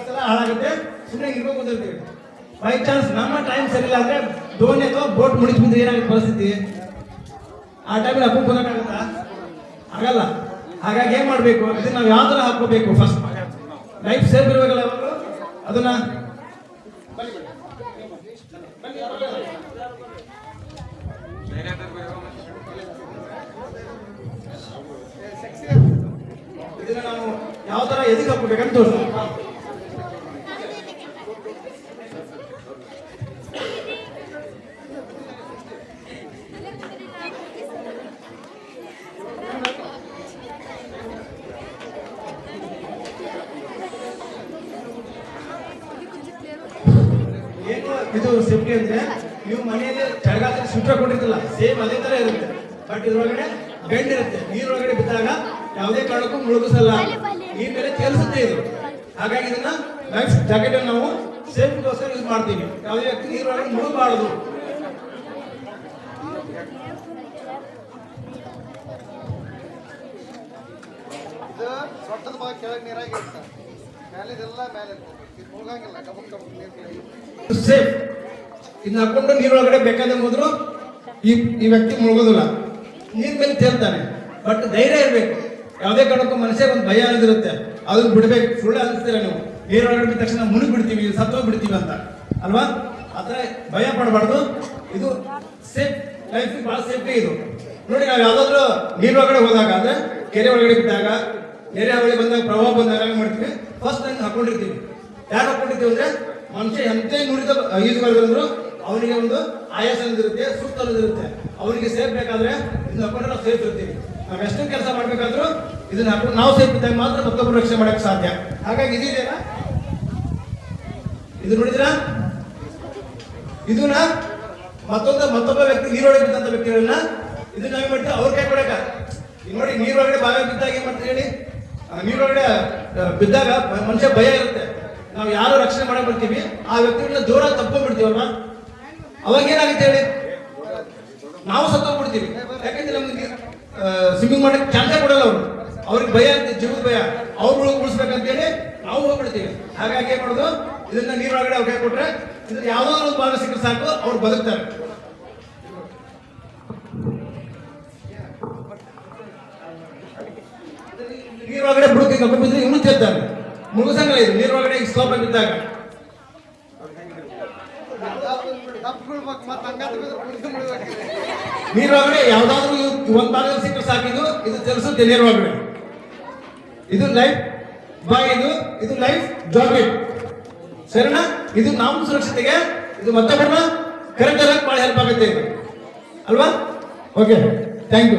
ಎಲ್ಲ ಹಾಳಾಗುತ್ತೆ. ಸುಮ್ಮನೆ ಇರ್ಬೇಕು ಹೇಳ್ತೀವಿ. ಬೈ ಚಾನ್ಸ್ ನಮ್ಮ ಟೈಮ್ ಸರಿ ಇಲ್ಲ ಅಂದ್ರೆ ದೋಣಿ ಅಥವಾ ಬೋಟ್ ಮುಡಿಸಿ ಮುಂದೆ ಏನಾಗುತ್ತೆ ಪರಿಸ್ಥಿತಿ? ಆ ಟೈಮಲ್ಲಿ ಹಾಕೊಂಡು ಹೋಗೋಕ್ಕಾಗತ್ತಾ ಆಗಲ್ಲ. ಹಾಗಾಗಿ ಏನು ಮಾಡಬೇಕು? ಇದನ್ನ ನಾವು ಯಾವ ಥರ ಹಾಕೋಬೇಕು ಫಸ್ಟ್ ಲೈಫ್ ಸೇಫ್ ಇರಬೇಕಲ್ಲ ಯಾವಾಗಲೂ? ಅದನ್ನ ಇದನ್ನ ನಾವು ಯಾವ ತರ ಎದಕ್ಕೆ ಹಾಕೋಬೇಕಂತ ತೋರಿಸ್ತೀನಿ ಏನು ಇದು ಸೇಫ್ಟಿ ಅಂದ್ರೆ ನೀವು ಮನೆಯಲ್ಲಿ ಚಳಿಗಾಲದಲ್ಲಿ ಸುಟ್ಟ ಕೊಟ್ಟಿರ್ತಲ್ಲ ಸೇಮ್ ಅದೇ ತರ ಇರುತ್ತೆ. ಬಟ್ ಇದ್ರೊಳಗಡೆ ಬೆಂಡ್ ಇರುತ್ತೆ. ನೀರೊಳಗಡೆ ಬಿದ್ದಾಗ ಯಾವುದೇ ಕಾರಣಕ್ಕೂ ಮುಳುಗಿಸಲ್ಲ. ನೀರ್ ಮೇಲೆ ತೇಲಿಸುತ್ತೆ ಇದು. ಹಾಗಾಗಿ ಇದನ್ನ ಲೈಫ್ ಜಾಕೆಟ್ ನಾವು ಸೇಫ್ಟಿಗೋಸ್ಕರ ಯೂಸ್ ಮಾಡ್ತೀವಿ. ಯಾವುದೇ ವ್ಯಕ್ತಿ ನೀರೊಳಗಡೆ ಮುಳುಗಬಾರದು. ಇದು ಸೊಟ್ಟದ ಭಾಗ ಕೆಳಗೆ ನೀರಾಗಿ ಮೇಲೆ ಮೇಲಿದೆಲ್ಲ ಮೇಲೆ ಮುಳುಗಂಗಿಲ್ಲ ಕಬಕ್ ಕಬಕ್ ನೀರು ಸೇಫ್ ಇದನ್ನ ಹಾಕೊಂಡು ನೀರೊಳಗಡೆ ಬೇಕಾದಂಗೆ ಹೋದ್ರು ಈ ಈ ವ್ಯಕ್ತಿ ಮುಳುಗೋದಿಲ್ಲ. ನೀರ್ ಮೇಲೆ ತೇಳ್ತಾನೆ ಬಟ್ ಧೈರ್ಯ ಇರಬೇಕು. ಯಾವುದೇ ಕಾರಣಕ್ಕೂ ಮನುಷ್ಯ ಒಂದು ಭಯ ಅನ್ನೋದಿರುತ್ತೆ. ಅದನ್ನ ಬಿಡ್ಬೇಕು. ಸುಳ್ಳು ಅನಿಸ್ತೀರ ನೀವು. ನೀರೊಳಗಡೆ ಬಿದ್ದ ತಕ್ಷಣ ಮುನಿ ಬಿಡ್ತೀವಿ ಸತ್ವ ಬಿಡ್ತೀವಿ ಅಂತ. ಅಲ್ವಾ? ಆ ಥರ ಭಯ ಪಡಬಾರ್ದು. ಇದು ಸೇಫ್ ಲೈಫ್ ಬಹಳ ಸೇಫ್ಟಿ ಇದು. ನೋಡಿ, ನಾವು ಯಾವ್ದಾದ್ರು ನೀರೊಳಗಡೆ ಹೋದಾಗ, ಅಂದ್ರೆ ಕೆರೆ ಒಳಗಡೆ ಬಿದ್ದಾಗ, ನೆರೆ ಹೊಳೆ ಬಂದಾಗ, ಪ್ರವಾಹ ಬಂದಾಗ ಮಾಡ್ತೀವಿ? ಫಸ್ಟ್ ಟೈಮ್ ಹಾಕೊಂಡಿರ್ತೀವಿ. ಯಾರು ಹಾಕೊಂಡಿರ್ತೀವಿ ಅಂದ್ರೆ ಮನುಷ್ಯ ಎಂತ ನುರಿತ ಈಜುಗಾರರು ಅವನಿಗೆ ಒಂದು ಆಯಾಸ ಅನ್ನೋದಿರುತ್ತೆ ಸುಸ್ತು ಅನ್ನೋದಿರುತ್ತೆ. ಅವನಿಗೆ ಸೇರ್ಬೇಕಾದ್ರೆ ಇದನ್ನ ಹಾಕೊಂಡ್ರೆ ನಾವು ಸೇರ್ತಿರ್ತೀವಿ ನಾವು ಎಷ್ಟು ಕೆಲಸ ಮಾಡ್ಬೇಕಾದ್ರೂ ಇದನ್ನ ಹಾಕೊಂಡು ನಾವು ಸೇರ್ತಿದ್ದಾಗ ಮಾತ್ರ ಮತ್ತೊಬ್ಬರು ರಕ್ಷಣೆ ಮಾಡಕ್ಕೆ ಸಾಧ್ಯ. ಹಾಗಾಗಿ ಇದಿದೆಯಲ್ಲ ಇದು ನೋಡಿದ್ರಾ? ಇದನ್ನ ಮತ್ತೊಂದು ಮತ್ತೊಬ್ಬ ವ್ಯಕ್ತಿ ನೀರೊಳಗೆ ಬಿದ್ದಂತ ವ್ಯಕ್ತಿಗಳನ್ನ ಇದನ್ನ ನಾವೇನ್ ಮಾಡ್ತೀವಿ? ಅವ್ರ ಕೈ ಕೊಡಕ. ಈಗ ನೋಡಿ, ನೀರೊಳಗಡೆ ಬಾವಿ ಬಿದ್ದಾಗ ಏನ್ ಮಾಡ್ತೀವಿ ಹೇಳಿ? ನೀರೊಳಗಡೆ ಬಿದ್ದಾಗ ಮನುಷ್ಯ ಭಯ ಇರುತ್ತೆ. ನಾವು ಯಾರು ರಕ್ಷಣೆ ಮಾಡಕ್ ಬರ್ತೀವಿ, ಆ ವ್ಯಕ್ತಿಗಳನ್ನ ದೂರ ತಪ್ಕೊಂಡ್ಬಿಡ್ತೀವಲ್ವಾ? ಅವಾಗ ಏನಾಗುತ್ತೆ ಹೇಳಿ? ನಾವು ಸತ್ತೋಗ್ಬಿಡ್ತೀವಿ ಯಾಕಂದ್ರೆ ನಮ್ಗೆ ಸ್ವಿಮ್ಮಿಂಗ್ ಮಾಡಕ್ಕೆ ಚಾನ್ಸೇ ಕೊಡಲ್ಲ ಅವರು. ಅವ್ರಿಗೆ ಭಯ ಅಂತ ಜೀವದ ಭಯ. ಅವ್ರು ಉಳಿಸ್ಬೇಕಂತೇಳಿ ನಾವು ಹೋಗ್ಬಿಡ್ತೀವಿ. ಹಾಗಾಗಿ ಏನ್ ಮಾಡೋದು? ಇದನ್ನ ನೀರೊಳಗಡೆ ಅವ್ರಿಗೆ ಕೊಟ್ರೆ ಇದ್ರ ಯಾವ್ದಾದ್ರು ಒಂದು ಭಾಗ ಸಿಕ್ಕರೆ ಸಾಕು, ಅವ್ರು ಬದುಕ್ತಾರೆ. ನೀರೊಳಗಡೆ ಬುಡಕ್ಕೆ ಕಪ್ಪು ಬಿದ್ದರೆ ಇವನು ತೇಲ್ತಾನೆ ಮುಳುಗಸಂಗಲ್ಲ ಇದು. ನೀರೊಳಗಡೆ ಸ್ಲೋಪ್ ಬಿದ್ದಾಗ ನೀರೊಳಗಡೆ ಯಾವ್ದಾದ್ರು ಒಂದ್ ಭಾಗ ಸಿಕ್ಕರೆ ಸಾಕಿದು ಇದು ಚಲಿಸುತ್ತೆ ನೀರೊಳಗಡೆ ಇದು ಲೈಫ್ ಬಾಯ್ ಇದು. ಇದು ಲೈಫ್ ಜಾಕೆಟ್ ಸರಿನಾ? ಇದು ನಮ್ಮ ಸುರಕ್ಷತೆಗೆ ಇದು ಮತ್ತೊಬ್ಬರನ್ನ ಕರೆಕ್ಟ್ ಭಾಳ ಹೆಲ್ಪ್ ಆಗುತ್ತೆ ಅಲ್ವಾ? Okay thank you